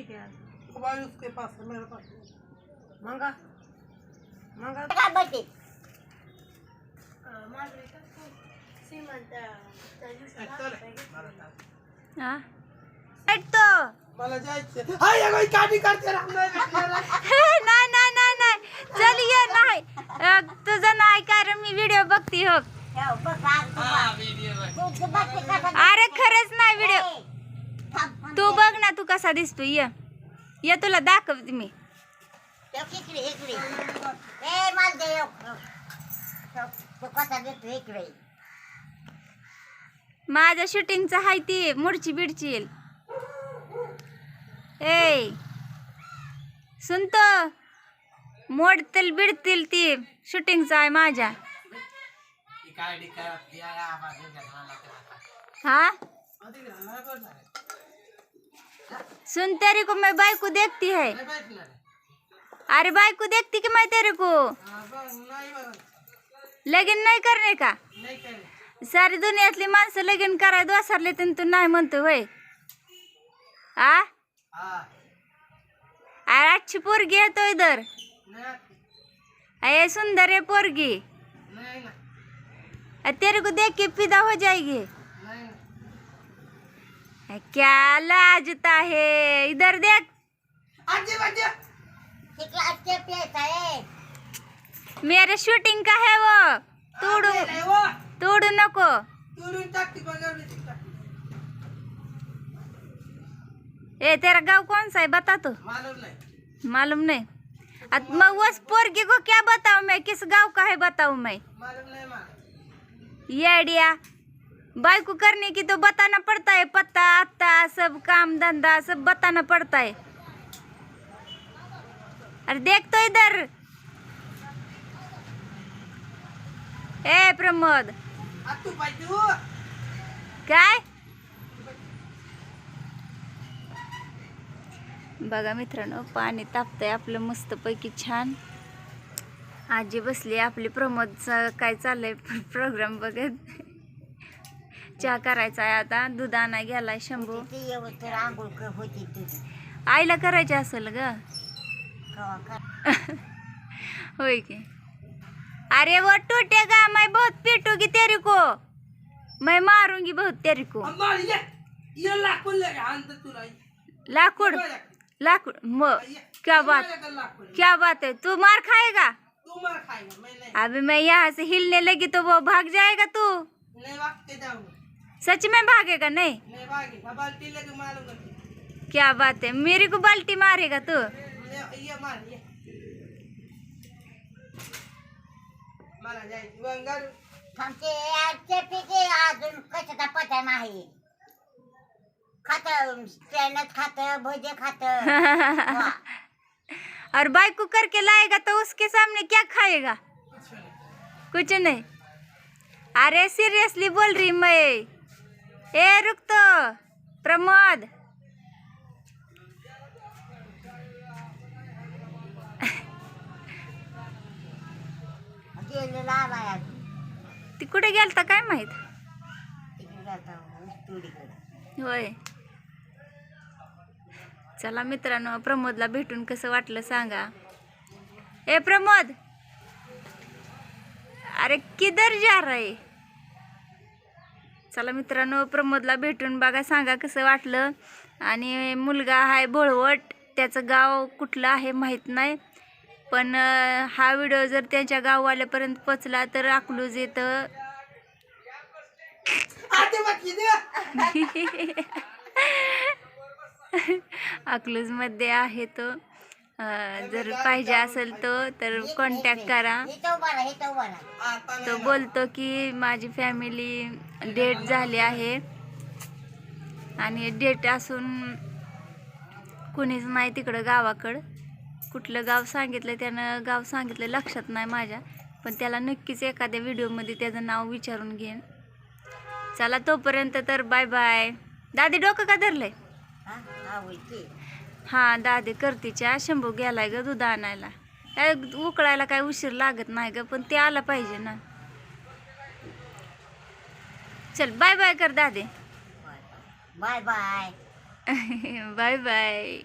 है क्या मोबाइल उसके पास है मेरे पास मंगा. मंगा. काय बघते? चल. हा? भेटतो मला जायचं हाय अगं काठी करते राम नाही भेटणार. नाही नाही नाही नाही. चल ये नाही. अ, तुझं नाही कारण मी व्हिडिओ बघते हो. हा, का? अरे खरंच नाही व्हिडिओ. तू कसा दिसतो ये. ये तुला दाखवते मी. इकडे इकडे. ए तू कसा इकडे? माझ्या शूटिंगचं हाय ती मुडची बिडची ए सुनतो मोडतील बिडतील ती शूटिंगचं आहे माझ्या. ही? सुन तेरे को मैं बाइको देखती है. अरे बाइको देखती कि मैं तेरे को. लगीन नाही करणे का. सारी दुनियातली माणसं लगीन कराय दोसारले तर तू नाही म्हणतो होय। आ? हा, अरे अच्छी पोरगी है तो इधर. अरे सुंदर है पोरगी। तेरे को देख के फिदा हो जाएगी। क्या लाजता है? इधर देख। मेरे शूटिंग का है वो। तोडू तोडू नको. ए तेरा गाँव कौन सा है? बता तो। मालूम नाही। मालूम नहीं। मैं उस पोरगी को क्या बताऊँ मैं? किस गाँव का है बताऊँ मैं? मालूम नाही ये आइडिया। बाई को करने की तो बताना पड़ता है पत्ता अत्ता सब काम धंधा सब बताना पड़ता है अरे देख तो इधर ए प्रमोद. काय? बघा मित्रांनो पाणी तापतंय आपलं मस्तपैकी छान. आजी बसली आपली प्रमोदचं काय चाललंय? प्रोग्राम बघत. चहा करायचा आहे आता दूध आणा गेलाय शंभू आईला करायची असेल ग होय की अरे वो टूटेगा मैं बहुत पीटूंगी तेरे को मैं मारूंगी बहुत तेरे को लाकूड. लाकूड म. क्या बात. क्या बात है तू मार खाएगा तू मार खाएगा, मैं नहीं. अभी मैं यहाँ से हिलने लगी तो वो भाग जाएगा तू नहीं भागते जाऊंगा. सच में भागेगा नहीं नहीं भागेगा. बाल्टी लेके मारूंगा तुझे. क्या बात है मेरे को बाल्टी मारेगा तू ये- ये मार, ये. मला जायचं. वंगार. थांबते आजचे पिके अजून कशाचा पत्ता नाही खात ट्रेनच खात भजे खात वा. और बाइक को करके लाएगा तो उसके सामने क्या खाएगा कुछ नहीं. कुछ नहीं अरे सीरियसली बोल रही मैं ए रुक तो प्रमोद ती कुठे गेलता काय माहीत? ऊसतोडीकडे होय. चला मित्रांनो प्रमोदला भेटून कसं वाटलं सांगा. ए प्रमोद. अरे किधर जा रे चला मित्रांनो प्रमोदला भेटून बघा सांगा कसं वाटलं. आणि मुलगा आहे भोळवट त्याचं गाव कुठलं आहे माहीत नाही. पण हा व्हिडिओ जर त्यांच्या गाववाल्यापर्यंत पोचला तर अकलूज येतं. अकलूजमध्ये आहे तो. जर पाहिजे असेल तो तर कॉन्टॅक्ट करा. तो. बोलतो की माझी फॅमिली डेट झाली आहे. आणि डेट असून कुणीच नाही तिकडं गावाकडं. कुठलं गाव सांगितलं त्यानं गाव सांगितलं लक्षात नाही माझ्या. पण त्याला नक्कीच एखाद्या व्हिडिओमध्ये त्याचं नाव विचारून घेईन. चला तोपर्यंत तर बाय बाय दादी डोकं का धरलंय? हा दादी करतीच्या शंभू गेलाय ग दूध आणायला. काय उकळायला काय उशीर लागत नाही ग पण ते आला पाहिजे ना. चल बाय बाय कर दादे. Bye bye. Bye bye.